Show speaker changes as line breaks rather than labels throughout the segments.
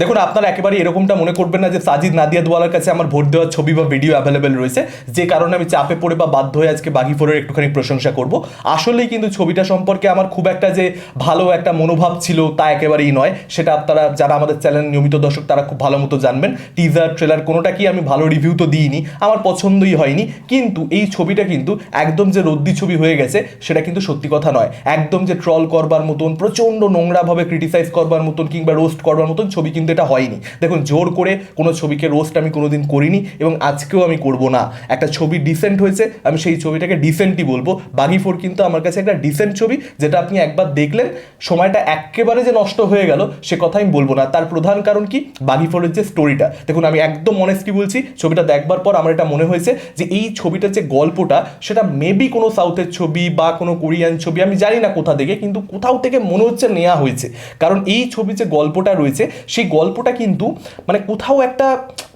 দেখুন, আপনারা একেবারে এরকমটা মনে করবেন না যে সাজিদ নাদিয়াদওয়ালার কাছে আমার ভোট দেওয়ার ছবি বা ভিডিও অ্যাভেলেবেল রয়েছে। যে কারণে আমি চাপে পড়ে বা বাধ্য হয়ে আজকে বাঘি ফোরের একটুখানি প্রশংসা করব। আসলেই কিন্তু ছবিটা সম্পর্কে আমার খুব একটা যে ভালো একটা মনোভাব ছিল তা একেবারেই নয়। সেটা আপনারা যারা আমাদের চ্যানেল নিয়মিত দর্শক, তারা খুব ভালো মতো জানবেন। টিজার ট্রেলার কোনোটা কি আমি ভালো রিভিউ তো দিইনি, আমার পছন্দই হয়নি। কিন্তু এই ছবিটা কিন্তু একদম যে রদ্দি ছবি হয়ে গেছে, সেটা কিন্তু সত্যি কথা নয়। একদম যে ট্রল করবার মতন, প্রচণ্ড নোংরাভাবে ক্রিটিসাইজ করবার মতন কিংবা রোস্ট করবার মতন ছবি কিন্তু এটা হয়নি। দেখুন, জোর করে কোনো ছবিকে রোস্ট আমি কোনোদিন করিনি এবং আজকেও আমি করব না। একটা ছবি ডিসেন্ট হয়েছে, আমি সেই ছবিটাকে ডিসেন্টই বলব। বাগি ফোর কিন্তু আমার কাছে একটা ডিসেন্ট ছবি, যেটা আপনি একবার দেখলেন, সময়টা একেবারে যে নষ্ট হয়ে গেল, সে কথা আমি বলব না। তার প্রধান কারণ কি? বাগি ফোরের যে স্টোরিটা দেখুন, আমি একদম অনেস্টলি বলছি, ছবিটা দেখবার পর আমার এটা মনে হয়েছে যে এই ছবিটার যে গল্পটা, সেটা মেবি কোনো সাউথের ছবি বা কোনো কোরিয়ান ছবি, আমি জানি না কোথা থেকে, কিন্তু কোথাও থেকে মনে হচ্ছে নেওয়া হয়েছে। কারণ এই ছবি যে গল্পটা রয়েছে, সেই গল্পটা কিন্তু মানে কোথাও একটা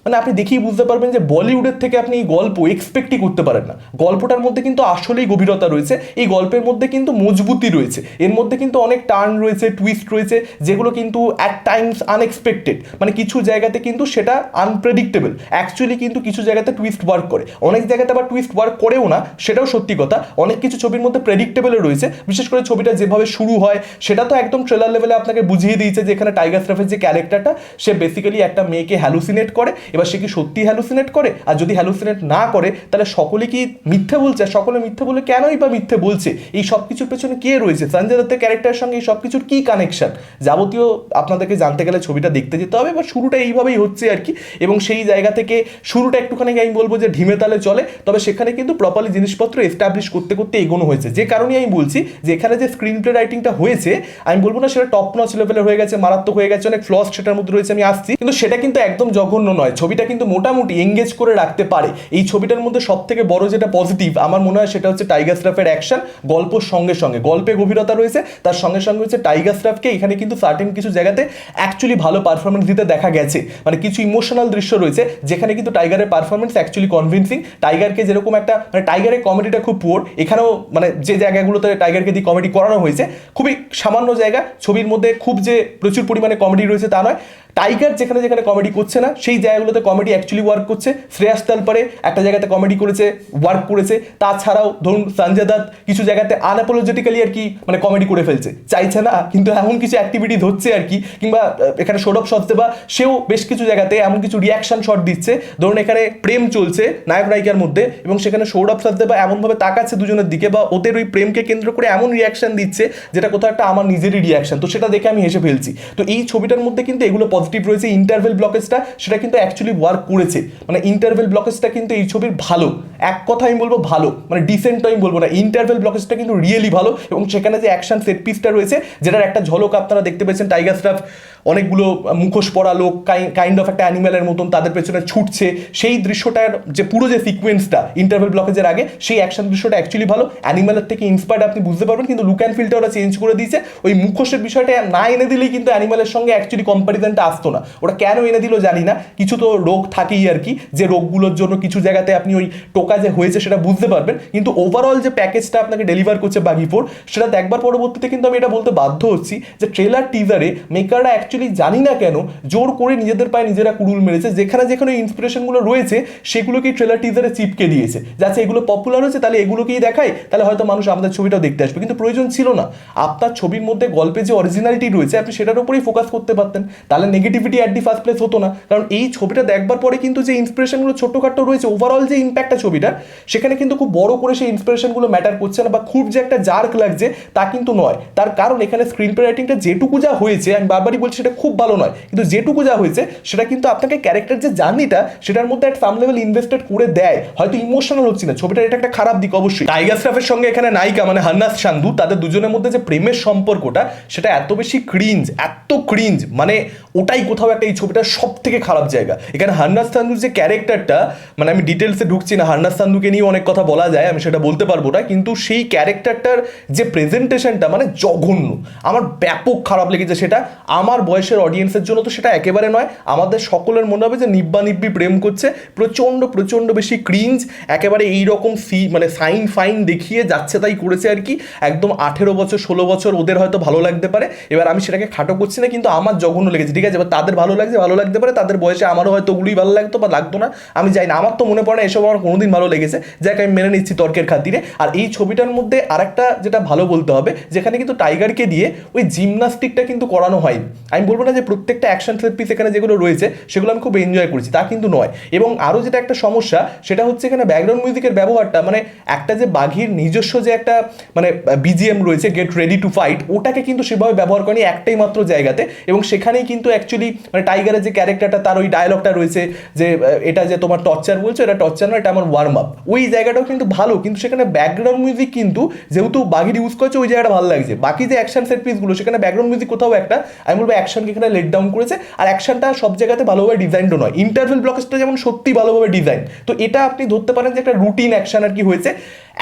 মানে আপনি দেখেই বুঝতে পারবেন যে বলিউডের থেকে আপনি এই গল্প এক্সপেক্টই করতে পারেন না। গল্পটার মধ্যে কিন্তু আসলেই গভীরতা রয়েছে, এই গল্পের মধ্যে কিন্তু মজবুতি রয়েছে। এর মধ্যে কিন্তু অনেক টার্ন রয়েছে টুইস্ট রয়েছে, যেগুলো কিন্তু অ্যাট টাইমস আনএক্সপেক্টেড মানে কিছু জায়গাতে কিন্তু সেটা আনপ্রেডিক্টেবল অ্যাকচুয়ালি কিন্তু কিছু জায়গাতে টুইস্ট ওয়ার্ক করে। অনেক জায়গাতে আবার টুইস্ট ওয়ার্ক করেও না, সেটাও সত্যি কথা। অনেক কিছু ছবির মধ্যে প্রেডিক্টেবল রয়েছে। বিশেষ করে ছবিটা যেভাবে শুরু হয়, সেটা তো একদম ট্রেলার লেভেলে আপনাকে বুঝিয়ে দিয়েছে যে এখানে টাইগার শ্রফের যে ক্যারেক্টারটা সে বেসিক্যালি একটা মেয়েকে হ্যালুসিনেট করে এবার সে কি সত্যি হ্যালুসিনেট করে? আর যদি হ্যালুসিনেট না করে, তাহলে সকলে কি মিথ্যে বলছে? আর সকলে মিথ্যে বলে কেনই বা মিথ্যে বলছে? এই সব কিছুর পেছনে কে রয়েছে? সঞ্জয় দত্তের ক্যারেক্টারের সঙ্গে এই সব কিছুর কী কানেকশন যাবতীয় আপনাদেরকে জানতে গেলে ছবিটা দেখতে যেতে হবে, এবার শুরুটা এইভাবেই হচ্ছে আর কি। এবং সেই জায়গা থেকে শুরুটা একটুখানি আমি বলব যে ঢিমে তালে চলে, তবে সেখানে কিন্তু প্রপারলি জিনিসপত্র এস্টাবলিশ করতে করতে এগোনো হয়েছে। যে কারণে আমি বলছি যে এখানে যে স্ক্রিন প্লে রাইটিংটা হয়েছে, আমি বলব না সেটা টপ নচ লেভেলের হয়ে গেছে, মারাত্মক হয়ে গেছে, অনেক ফ্লস সেটার মধ্যে রয়েছে, আমি আসছি। কিন্তু সেটা কিন্তু একদম জঘন্য নয়। ছবিটা কিন্তু মোটামুটি এঙ্গেজ করে রাখতে পারে। এই ছবিটার মধ্যে সব থেকে বড় যেটা পজিটিভ আমার মনে হয় সেটা হচ্ছে টাইগার স্রাফের অ্যাকশন গল্পর সঙ্গে সঙ্গে। গল্পে গভীরতা রয়েছে, তার সঙ্গে সঙ্গে হচ্ছে টাইগার স্রাফকে এখানে কিন্তু সার্টেন কিছু জায়গাতে অ্যাকচুয়ালি ভালো পারফরমেন্স দিতে দেখা গেছে। মানে কিছু ইমোশনাল দৃশ্য রয়েছে, যেখানে কিন্তু টাইগারের পারফরমেন্স অ্যাকচুয়ালি কনভিন্সিং টাইগারকে যেরকম একটা মানে টাইগারের কমেডিটা খুব পুয়ার এখানেও মানে যে জায়গাগুলোতে টাইগারকে দিয়ে কমেডি করানো হয়েছে, খুবই সামান্য জায়গা। ছবির মধ্যে খুব যে প্রচুর পরিমাণে কমেডি রয়েছে তা নয়। টাইগার যেখানে যেখানে কমেডি করছে না, সেই জায়গাগুলোতে কমেডি অ্যাকচুয়ালি ওয়ার্ক করছে। শ্রেয়াস তালপারে একটা জায়গাতে কমেডি করেছে ওয়ার্ক করেছে। তাছাড়াও ধরুন সঞ্জয় দত্ত কিছু জায়গাতে আনঅ্যাপোলজেটিক্যালি আর কি মানে কমেডি করে ফেলছে। চাইছে না, কিন্তু এমন কিছু অ্যাক্টিভিটি হচ্ছে আর কি, কিংবা এখানে সৌরভ সচদেবা সেও বেশ কিছু জায়গাতে এমন কিছু রিয়াকশন শট দিচ্ছে। ধরুন এখানে প্রেম চলছে নায়ক নায়িকার মধ্যে, এবং সেখানে সৌরভ সচদেবা এমনভাবে তাকাচ্ছে দুজনের দিকে, বা ওদের ওই প্রেমকে কেন্দ্র করে এমন রিয়াকশন দিচ্ছে, যেটা কোথাও একটা আমার নিজেরই রিয়াকশন তো সেটা দেখে আমি হেসে ফেলছি। তো এই ছবিটার মধ্যে কিন্তু এগুলো পজিটিভ রয়েছে ইন্টারভেল ব্লকেজটা সেটা কিন্তু অ্যাকচুয়ালি ওয়ার্ক করেছে। মানে ইন্টারভেল ব্লকেজটা কিন্তু এই ছবির ভালো। এক কথা আমি বলব ভালো। মানে ডিসেন্ট আমি বলব না। ইন্টারভেল ব্লকেজটা কিন্তু রিয়েলি ভালো এবং সেখানে যে অ্যাকশন সেট পিসটা রয়েছে, যেটার একটা ঝলক আপনারা দেখতে পেয়েছেন টাইগার স্টাফ অনেকগুলো মুখোশ পরা লোক কাইন্ড অফ একটা অ্যানিম্যালের মতন তাদের পেছনে ছুটছে। সেই দৃশ্যটার যে পুরো যে সিকোয়েন্সটা ইন্টারভেল ব্লকেজের আগে, সেই অ্যাকশন দৃশ্যটা অ্যাকচুয়ালি ভালো। অ্যানিম্যালের থেকে ইন্সপায়ার্ড আপনি বুঝতে পারবেন, কিন্তু লুক অ্যান্ড ফিলটা ওরা চেঞ্জ করে দিয়েছে। ওই মুখোশের বিষয়টা না এনে দিলেই কিন্তু অ্যানিম্যালের সঙ্গে অ্যাকচুয়ালি কম্পারিজনটা আসতো না। ওরা কেন এনে দিল জানি না। কিছু তো রোগ থাকেই আর কি। যে রোগগুলোর জন্য কিছু জায়গাতে আপনি ওই টোকা যে হয়েছে সেটা বুঝতে পারবেন। কিন্তু ওভারঅল যে প্যাকেজটা আপনাকে ডেলিভার করছে বাগি ফোর সেটা দেখবার পরবর্তীতে কিন্তু আমি এটা বলতে বাধ্য হচ্ছি যে ট্রেলার টিজারে মেকাররা অ্যাকচুয়ালি জানি না কেন, জোর করে নিজেদের পায়ে নিজেরা কুড়ুল মেরেছে, যেখানে যেখানে ইন্সপিরেশনগুলো রয়েছে সেগুলোকেই ট্রেলার টিজারে চিপকে দিয়েছে। যাচ্ছে এগুলো পপুলার হয়েছে, তাহলে এগুলোকেই দেখায় তাহলে হয়তো মানুষ আমাদের ছবিটাও দেখতে আসবে। কিন্তু প্রয়োজন ছিল না। আপনার ছবির মধ্যে গল্পে যে অরিজিনালিটি রয়েছে, আপনি সেটার উপরেই ফোকাস করতে পারতেন। তাহলে negativity at the first place হতো না। কারণ এই ছবিটা দেখবার পরে কিন্তু যে ইন্সপিরেশনগুলো ছোট্টখাটো রয়েছে ওভারঅল যে ইম্প্যাক্টটা ছবিটা, সেখানে কিন্তু খুব বড় করে সেই ইন্সপিরেশনগুলো ম্যাটার করছে না, বা খুব যে একটা জার্ক লাগছে, তা কিন্তু নয়। তার কারণ এখানে স্ক্রিন প্লে রাইটিংটা যেটুকু যা হয়েছে, আমি বারবারই বলছি সেটা খুব ভালো নয়। কিন্তু যেটুকু যা হয়েছে, সেটা কিন্তু আপনাকে ক্যারেক্টার যে জার্নিটা সেটার মধ্যে একটা সাম লেভেল ইনভেস্টেড করে দেয়। হয়তো ইমোশনাল হচ্ছে না। ছবিটার এটা একটা খারাপ দিক অবশ্যই। টাইগার স্টাফের সঙ্গে এখানে নায়িকা মানে হান্নাস সান্ধু তাদের দুজনের মধ্যে যে প্রেমের সম্পর্কটা, সেটা এত বেশি ক্রিঞ্জ এত ক্রিঞ্জ মানে ওটাই কোথাও একটা এই ছবিটার সব থেকে খারাপ জায়গা। এখানে হান্নাস সান্ধুর যে ক্যারেক্টারটা মানে আমি ডিটেলসে ঢুকছি না হান্নাস সান্ধুকে নিয়ে অনেক কথা বলা যায়, আমি সেটা বলতে পারব না, কিন্তু সেই ক্যারেক্টারটার যে প্রেজেন্টেশনটা মানে জঘন্য। আমার ব্যাপক খারাপ লেগেছে সেটা। আমার বয়সের অডিয়েন্সের জন্য তো সেটা একেবারে নয়। আমাদের সকলের মনে হবে যে নিব্বা নিব্বি প্রেম করছে। প্রচণ্ড প্রচণ্ড বেশি ক্রিঞ্জ একেবারে এই রকম সি মানে সাইন ফাইন দেখিয়ে যাচ্ছে তাই করেছে আর কি। একদম আঠেরো বছর, ষোলো বছর ওদের হয়তো ভালো লাগতে পারে। এবার আমি সেটাকে খাটো করছি না, কিন্তু আমার জঘন্য লেগেছে, ঠিক আছে? এবার তাদের ভালো লাগছে, ভালো লাগতে পারে, তাদের বয়সে আমারও হয়তো ওগুলোই ভালো লাগতো বা লাগতো না। আমি জানি না, আমার তো মনে পড়ে না, এসব আমার কোনোদিন ভালো লেগেছে। যাকে, আমি মেনে নিচ্ছি তর্কের খাতিরে। আর এই ছবিটার মধ্যে আরেকটা যেটা ভালো বলতে হবে, যেখানে কিন্তু টাইগারকে দিয়ে ওই জিমনাস্টিকটা কিন্তু করানো হয়নি। আমি বলব না যে প্রত্যেকটা অ্যাকশন পিস এখানে যেগুলো রয়েছে, সেগুলো আমি খুব এনজয় করেছি, তা কিন্তু নয়। এবং আরও যেটা একটা সমস্যা, সেটা হচ্ছে এখানে ব্যাকগ্রাউন্ড মিউজিকের ব্যবহারটা মানে একটা যে বাঘির নিজস্ব যে একটা মানে বিজিএম রয়েছে গেট রেডি টু ফাইট ওটাকে কিন্তু সেভাবে ব্যবহার করেনি একটাই মাত্র জায়গাতে। এবং সেখানেই কিন্তু অ্যাকচুয়ালি মানে টাইগারের যে ক্যারেক্টারটা তার ওই ডায়লগটা রয়েছে যে এটা যে তোমার টর্চার বলছো, এটা টর্চার নয়, এটা আমার ওয়ার্ম আপ ওই জায়গাটাও কিন্তু ভালো, কিন্তু সেখানে ব্যাকগ্রাউন্ড মিউজিক কিন্তু, যেহেতু বাঘির ইউজ করছে, ওই জায়গাটা ভালো লাগছে। বাকি যে অ্যাকশন সেট পিসগুলো সেখানে ব্যাকগ্রাউন্ড মিউজিক কোথাও একটা, আমি বলব অ্যাকশনকে এখানে লেট ডাউন করেছে, আর অ্যাকশনটা সব জায়গাতে ভালোভাবে ডিজাইনও নয়। ইন্টারভেল ব্লকেজটা যেমন সত্যি ভালোভাবে ডিজাইন তো এটা আপনি ধরতে পারেন যে একটা রুটিন অ্যাকশন আর কি হয়েছে।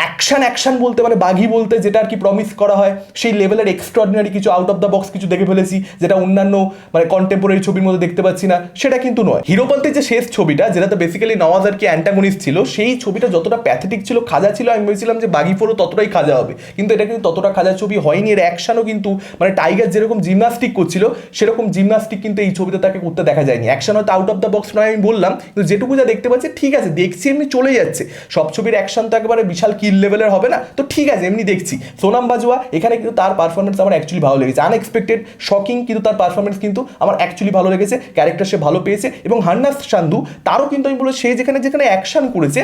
অ্যাকশন অ্যাকশন বলতে মানে বাঘি বলতে যেটা আর কি প্রমিস করা হয়, সেই লেভেলের এক্সট্রাঅর্ডিনারি কিছু আউট অফ দ্য বক্স কিছু দেখে ফেলেছি, যেটা অন্যান্য মানে কন্টেম্পোরারি ছবির মধ্যে দেখতে পাচ্ছি না, সেটা কিন্তু নয়। হিরোপন্থের যে শেষ ছবিটা, যেটাতে বেসিক্যালি নওয়াজ আর কি অ্যান্টাগনিস্ট ছিল, সেই ছবিটা যতটা প্যাথেটিক ছিল, খাজা ছিল, আমি ভেবেছিলাম যে বাঘি ফোরও ততটাই খাজা হবে, কিন্তু এটা কিন্তু ততটা খাজা ছবি হয়নি, এর অ্যাকশনও কিন্তু মানে টাইগার যেরকম জিমনাস্টিক করছিল, সেরকম জিমনাস্টিক কিন্তু এই ছবিতে তাকে করতে দেখা যায়নি। অ্যাকশন হয়তো আউট অফ দ্য বক্স নয়, আমি বললাম, কিন্তু যেটুকু যা দেখতে পাচ্ছি, ঠিক আছে, দেখছি এমনি চলে যাচ্ছে। সব ছবির অ্যাকশন তো একেবারে বিশাল কিল লেভেলের হবে না? তো ঠিক আছে, এমনি দেখছি। সোনাম বাজুয়া, এখানে কিন্তু তার পারফরমেন্স আমার অ্যাকচুয়ালি ভালো লেগেছে। আনএক্সপেক্টেড শকিং কিন্তু তার পারফরমেন্স কিন্তু আমার অ্যাকচুয়ালি ভালো লেগেছে। ক্যারেক্টার সে ভালো পেয়েছে এবং হান্নাস সান্ধু তারও কিন্তু আমি বলব সে যেখানে যেখানে অ্যাকশন করেছে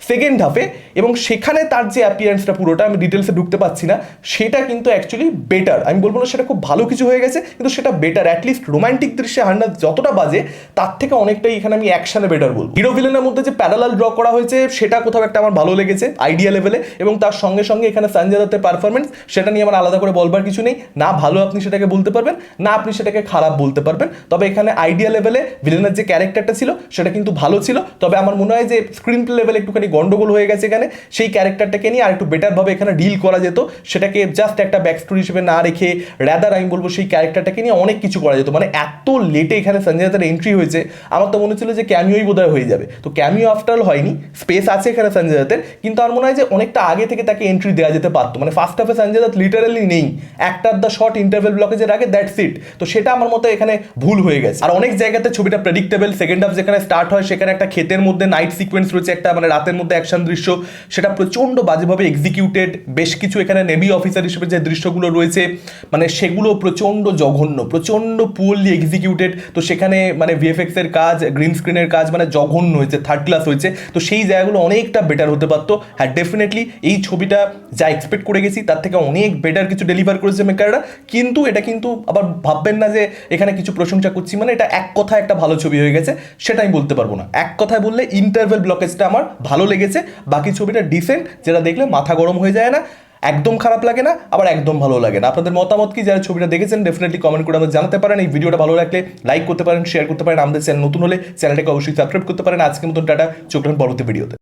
সেকেন্ড হাফে এবং সেখানে তার যে অ্যাপিয়ারেন্সটা পুরোটা, আমি ডিটেলসে ঢুকতে পারছি না, সেটা কিন্তু অ্যাকচুয়ালি বেটার আমি বলব না সেটা খুব ভালো কিছু হয়ে গেছে, কিন্তু সেটা বেটার অ্যাটলিস্ট রোমান্টিক দৃশ্যে হান্ডার যতটা বাজে, তার থেকে অনেকটাই এখানে আমি অ্যাকশানে বেটার বলব। হিরো ভিলেনের মধ্যে যে প্যারালাল ড্র করা হয়েছে, সেটা কোথাও একটা আমার ভালো লেগেছে আইডিয়া লেভেলে এবং তার সঙ্গে সঙ্গে এখানে সঞ্জয় দত্তের পারফরমেন্স সেটা নিয়ে আমার আলাদা করে বলবার কিছু নেই। না ভালো আপনি সেটাকে বলতে পারবেন, না আপনি সেটাকে খারাপ বলতে পারবেন। তবে এখানে আইডিয়া লেভেলে ভিলেনের যে ক্যারেক্টারটা ছিল, সেটা কিন্তু ভালো ছিল। তবে আমার মনে হয় যে স্ক্রিন প্লে লেভেলে একটুখানি গন্ডগোল হয়ে গেছে এখানে, সেই ক্যারেক্টারটাকে নিয়ে আর একটু বেটারভাবে এখানে ডিল করা যেত, সেটাকে জাস্ট একটা ব্যাক স্টোরি হিসেবে না রেখে র্যাদার আমি বলব সেই ক্যারেক্টারটাকে নিয়ে অনেক কিছু করা যেত। মানে এত লেটে এখানে সঞ্জয় দত্তের এন্ট্রি হয়েছে, আমার তো মনে ছিল যে ক্যামিওই বোধহয় হয়ে যাবে। তো ক্যামিও আফটার হয়নি স্পেস আছে এখানে সঞ্জয় দত্তের কিন্তু আমার মনে হয় যে অনেকটা আগে থেকে তাকে এন্ট্রি দেওয়া যেতে পারতো। মানে ফার্স্ট হাফে সঞ্জয় দত্ত লিটারালি নেই। একটা দ্য শর্ট ইন্টারভেল ব্লকেজের আগে দ্যাটস ইট তো সেটা আমার মতো এখানে ভুল হয়ে গেছে। আর অনেক জায়গাতে ছবিটা প্রেডিক্টেবল সেকেন্ড হাফ যেখানে স্টার্ট হয়, সেখানে একটা ক্ষেতের মধ্যে নাইট সিকোয়েন্স রয়েছে, একটা মানে রাতের মধ্যে অ্যাকশন দৃশ্য, সেটা প্রচণ্ড বাজেভাবে এক্সিকিউটেড বেশ কিছু এখানে নেভি অফিসার হিসেবে যে দৃশ্যগুলো রয়েছে মানে সেগুলো প্রচণ্ড জঘন্য, প্রচণ্ড পুয়ারলি এক্সিকিউটেড তো সেখানে মানে ভিএফএক্স এর কাজ গ্রিন স্ক্রিনের কাজ মানে জঘন্য হয়েছে থার্ড ক্লাস হয়েছে, তো সেই জায়গাগুলো অনেকটা বেটার হতে পারতো হ্যাঁ ডেফিনেটলি এই ছবিটা যা এক্সপেক্ট করে গেছি, তার থেকে অনেক বেটার কিছু ডেলিভার করেছে মেকাররা কিন্তু এটা কিন্তু আবার ভাববেন না যে এখানে কিছু প্রশংসা করছি মানে এটা এক কথায় একটা ভালো ছবি হয়ে গেছে, সেটা আমি বলতে পারব না। এক কথায় বললে ইন্টারভেল ব্লকেজটা আমার ভালো লেগেছে, বাকি ছবিটা ডিসেন্ট যেটা দেখলে মাথা গরম হয়ে যায় না, একদম খারাপ লাগে না, আবার একদম ভালো লাগে না। আপনাদের মতামত কি? যারা ছবিটা দেখেছেন ডেফিনেটলি কমেন্ট করে আমাদের জানাতে পারেন। এই ভিডিওটা ভালো লাগলে লাইক করতে পারেন শেয়ার করতে পারেন। আমাদের চ্যানেল নতুন হলে চ্যানেলটাকে অবশ্যই সাবস্ক্রাইব করতে পারেন। আজকের মতন টাটা, চোখ পরবর্তী ভিডিওতে